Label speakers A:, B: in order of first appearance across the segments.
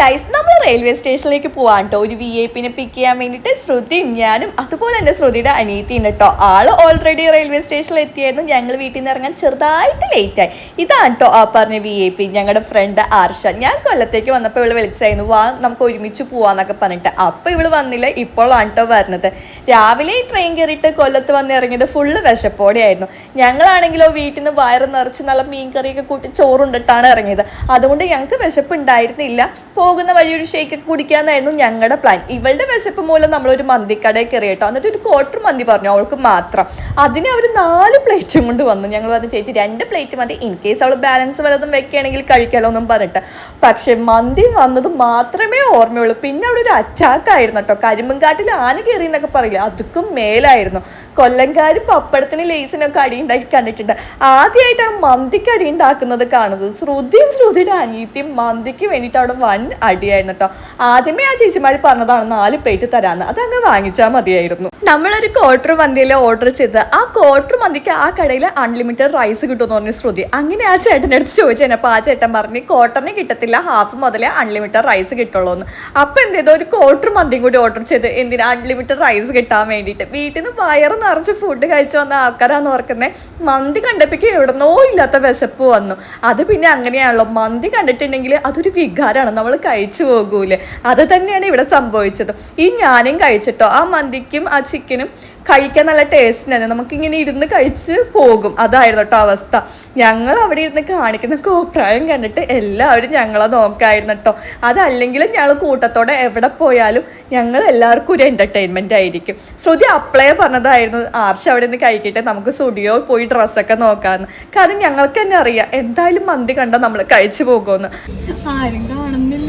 A: Guys നമ്മൾ railway സ്റ്റേഷനിലേക്ക് പോവാൻ കേട്ടോ ഒരു വി ഐ പിന്നെ പിക്ക് ചെയ്യാൻ വേണ്ടിയിട്ട് ശ്രുതിയും ഞാനും അതുപോലെ തന്നെ ശ്രുതിയുടെ അനിയത്തിയും കേട്ടോ ആൾ ഓൾറെഡി റെയിൽവേ സ്റ്റേഷനിൽ എത്തിയായിരുന്നു. ഞങ്ങൾ വീട്ടിൽ നിന്ന് ഇറങ്ങാൻ ചെറുതായിട്ട് ലേറ്റ് ആയി. ഇതാണ് കേട്ടോ ആ പറഞ്ഞ വി ഐ പി ഞങ്ങളുടെ ഫ്രണ്ട് ആർഷ. ഞാൻ കൊല്ലത്തേക്ക് വന്നപ്പോൾ ഇവൾ വിളിച്ചായിരുന്നു വാ നമുക്ക് ഒരുമിച്ച് പോവാന്നൊക്കെ പറഞ്ഞിട്ട്. അപ്പോൾ ഇവൾ വന്നില്ല ഇപ്പോഴാണ് കേട്ടോ വരുന്നത് രാവിലെ ട്രെയിൻ കയറിയിട്ട് കൊല്ലത്ത് വന്ന് ഇറങ്ങിയത് ഫുള്ള് വിശപ്പോടെയായിരുന്നു. ഞങ്ങളാണെങ്കിലോ വീട്ടിൽ നിന്ന് വയറ് നിറച്ച് നല്ല മീൻ കറിയൊക്കെ കൂട്ടി ചോറുണ്ടിട്ടാണ് ഇറങ്ങിയത്. അതുകൊണ്ട് ഞങ്ങൾക്ക് വിശപ്പ് ഉണ്ടായിരുന്നില്ല. പോകുന്ന വഴി ഒരു ഷേക്ക് ഒക്കെ കുടിക്കാന്നായിരുന്നു ഞങ്ങളുടെ പ്ലാൻ ഇവളുടെ വിശപ്പ് മൂലം നമ്മളൊരു മന്തിക്കടയിൽ കയറി കേട്ടോ എന്നിട്ട് ഒരു ക്വാർട്ടർ മന്തി പറഞ്ഞു അവൾക്ക് മാത്രം. അതിന് അവർ നാല് പ്ലേറ്റും കൊണ്ട് വന്നു. ഞങ്ങൾ പറഞ്ഞു ചേച്ചി രണ്ട് പ്ലേറ്റ് മതി. ഇൻ കേസ് അവൾ ബാലൻസ് വല്ലതും വെക്കുകയാണെങ്കിൽ കഴിക്കാലോ എന്നും പറഞ്ഞിട്ട്. പക്ഷെ മന്തി വന്നത് മാത്രമേ ഓർമ്മയുള്ളൂ. പിന്നെ അവിടെ ഒരു അറ്റാക്ക് ആയിരുന്നു കേട്ടോ കരിമ്പൻകാട്ടിൽ ആന കയറി എന്നൊക്കെ പറയില്ല? അതുക്കും മേലായിരുന്നു. കൊല്ലംകാർ പപ്പടത്തിന് ലേസിനൊക്കെ അടി ഉണ്ടാക്കി കണ്ടിട്ടുണ്ട്. ആദ്യമായിട്ടാണ് മന്തിക്ക് അടി ഉണ്ടാക്കുന്നത് കാണുന്നത്. ശ്രുതിയും ശ്രുതിയുടെ അനിയത്തിയും മന്തിക്ക് വേണ്ടിയിട്ട് അവിടെ വൻ അടിയായിരുന്നു കേട്ടോ ആദ്യമേ ആ ചേച്ചിമാർ പറഞ്ഞതാണ് നാല് പ്ലേറ്റ് തരാമെന്ന് അതങ്ങ് വാങ്ങിച്ചാൽ മതിയായിരുന്നു. നമ്മളൊരു ക്വാർട്ടർ മന്തിയിൽ ഓർഡർ ചെയ്ത് ആ ക്വാർട്ടർ മന്തിക്ക് ആ കടയിൽ അൺലിമിറ്റഡ് റൈസ് കിട്ടുമെന്ന് പറഞ്ഞു ശ്രുതി. അങ്ങനെ ആ ചേട്ടന്റെ അടുത്ത് ചോദിച്ചു അപ്പോൾ ആ ചേട്ടൻ പറഞ്ഞ് ക്വാർട്ടറിന് കിട്ടത്തില്ല. ഹാഫ് മുതലേ അൺലിമിറ്റഡ് റൈസ് കിട്ടുള്ളൂ എന്ന് അപ്പോൾ എന്ത് ചെയ്തു? ഒരു ക്വാർട്ടർ മന്തിയും കൂടി ഓർഡർ ചെയ്ത് എന്തിനാ അൺലിമിറ്റഡ് റൈസ് കിട്ടാൻ വേണ്ടിയിട്ട്. വീട്ടിൽ നിന്ന് വയറ് നിറച്ച് ഫുഡ് കഴിച്ചു വന്ന ആൾക്കാരാന്ന് ഓർക്കുന്നത് മന്തി കണ്ടപ്പോഴേക്കും എവിടുന്നോ ഇല്ലാത്ത വിശപ്പ് വന്നു. അത് പിന്നെ അങ്ങനെയാണല്ലോ. മന്തി കണ്ടിട്ടുണ്ടെങ്കിൽ അതൊരു വികാരമാണ് നമ്മൾ കഴിച്ചു പോകൂലേ? അത് തന്നെയാണ് ഇവിടെ സംഭവിച്ചത്. ഈ ഞാനും കഴിച്ചിട്ടോ? ആ മന്തിക്കും ആ ചിക്കനും കഴിക്കാൻ നല്ല ടേസ്റ്റ് തന്നെ. നമുക്കിങ്ങനെ ഇരുന്ന് കഴിച്ച് പോകും. അതായിരുന്നു കേട്ടോ അവസ്ഥ. ഞങ്ങൾ അവിടെ ഇരുന്ന് കാണിക്കുന്ന കോപ്രായം കണ്ടിട്ട് എല്ലാവരും ഞങ്ങളെ നോക്കായിരുന്നു കേട്ടോ അതല്ലെങ്കിലും ഞങ്ങൾ കൂട്ടത്തോടെ എവിടെ പോയാലും ഞങ്ങൾ എല്ലാവർക്കും ഒരു എന്റർടൈൻമെന്റ് ആയിരിക്കും. ശ്രുതി അപ്ലൈ പറഞ്ഞതായിരുന്നു ആർഷ അവിടെ നിന്ന് കഴിക്കട്ടെ. നമുക്ക് സ്റ്റുഡിയോ പോയി ഡ്രസ്സൊക്കെ നോക്കാമെന്ന് കാരണം ഞങ്ങൾക്ക് തന്നെ അറിയാം എന്തായാലും മന്തി കണ്ടാൽ നമ്മൾ കഴിച്ചു പോകുമെന്ന്
B: ആരും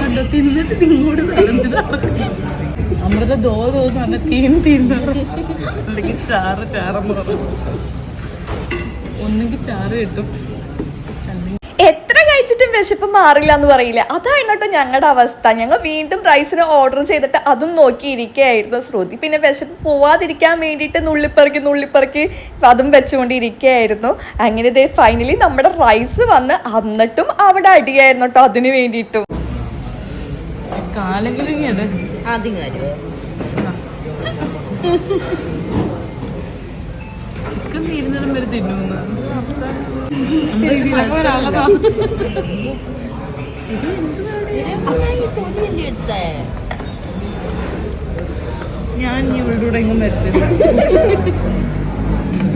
B: കണ്ടോ തിന്നിട്ട് നിങ്ങോട് അമൃത ദോ ദോ എന്ന് പറഞ്ഞ തീൻ തിന്നു അല്ലെങ്കിൽ ചാറ് ചാറെന്ന് ഒന്നെങ്കിൽ ചാറ് കിട്ടും.
A: വിശപ്പ് മാറില്ല എന്ന് പറയില്ല. അതായിരുന്നു കേട്ടോ ഞങ്ങളുടെ അവസ്ഥ. ഞങ്ങൾ വീണ്ടും റൈസിന് ഓർഡർ ചെയ്തിട്ട് അതും നോക്കിയിരിക്കുകയായിരുന്നു ശ്രുതി. പിന്നെ വിശപ്പ് പോവാതിരിക്കാൻ വേണ്ടിയിട്ട് നുള്ളിപ്പറക്കി നുള്ളിപ്പറക്കി അതും വെച്ചുകൊണ്ടിരിക്കുകയായിരുന്നു. അങ്ങനെ ഇതേ ഫൈനലി നമ്മുടെ റൈസ് വന്ന് എന്നിട്ടും അവിടെ അടിയായിരുന്നു കേട്ടോ അതിന് വേണ്ടിയിട്ടും.
C: ആദ്യം കാര്യം.
B: ചിക്കൻ തീരുന്നിടം വരെ തിന്നുന്നു. ഞാൻ ഇവളുടെ കൂടെ എങ്ങും വരത്തില്ല.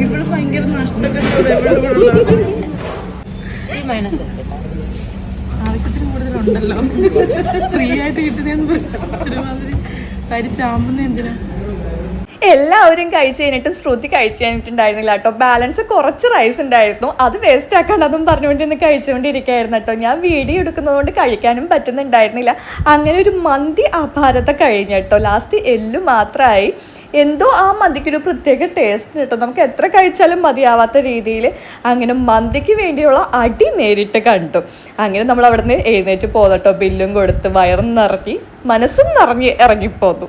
B: ഇവൾ ഭയങ്കര നഷ്ടപ്പെട്ടത് ഇവളുടെ ആവശ്യത്തിന് കൂടുതലുണ്ടല്ലോ. ഫ്രീ ആയിട്ട് കിട്ടുന്ന ഒരുമാതിരി. പരിച്ചാമ്പുന്ന എന്തിനാ?
A: എല്ലാവരും കഴിച്ച് കഴിഞ്ഞിട്ട് ശ്രുതി കഴിച്ച് കഴിഞ്ഞിട്ടുണ്ടായിരുന്നില്ല കേട്ടോ. ബാലൻസ് കുറച്ച് റൈസ് ഉണ്ടായിരുന്നു. അത് വേസ്റ്റ് ആക്കാണ്ട് അതും പറഞ്ഞുകൊണ്ട് ഇന്ന് കഴിച്ചുകൊണ്ടിരിക്കുകയായിരുന്നു കേട്ടോ. ഞാൻ വീഡിയോ എടുക്കുന്നതുകൊണ്ട് കഴിക്കാനും പറ്റുന്നുണ്ടായിരുന്നില്ല. അങ്ങനെ ഒരു മന്തി അപാരത കഴിഞ്ഞു കേട്ടോ. ലാസ്റ്റ് എല്ലു മാത്രമായി. എന്തോ ആ മന്തിക്കൊരു പ്രത്യേക ടേസ്റ്റ് കേട്ടോ. നമുക്ക് എത്ര കഴിച്ചാലും മതിയാവാത്ത രീതിയിൽ അങ്ങനെ മന്തിക്ക് വേണ്ടിയുള്ള അടി നേരിട്ട് കണ്ടു. അങ്ങനെ നമ്മൾ അവിടെ നിന്ന് എഴുന്നേറ്റ് പോന്നട്ടോ ബില്ലും കൊടുത്ത് വയറും നിറഞ്ഞി മനസ്സും നിറഞ്ഞ് ഇറങ്ങിപ്പോന്നു.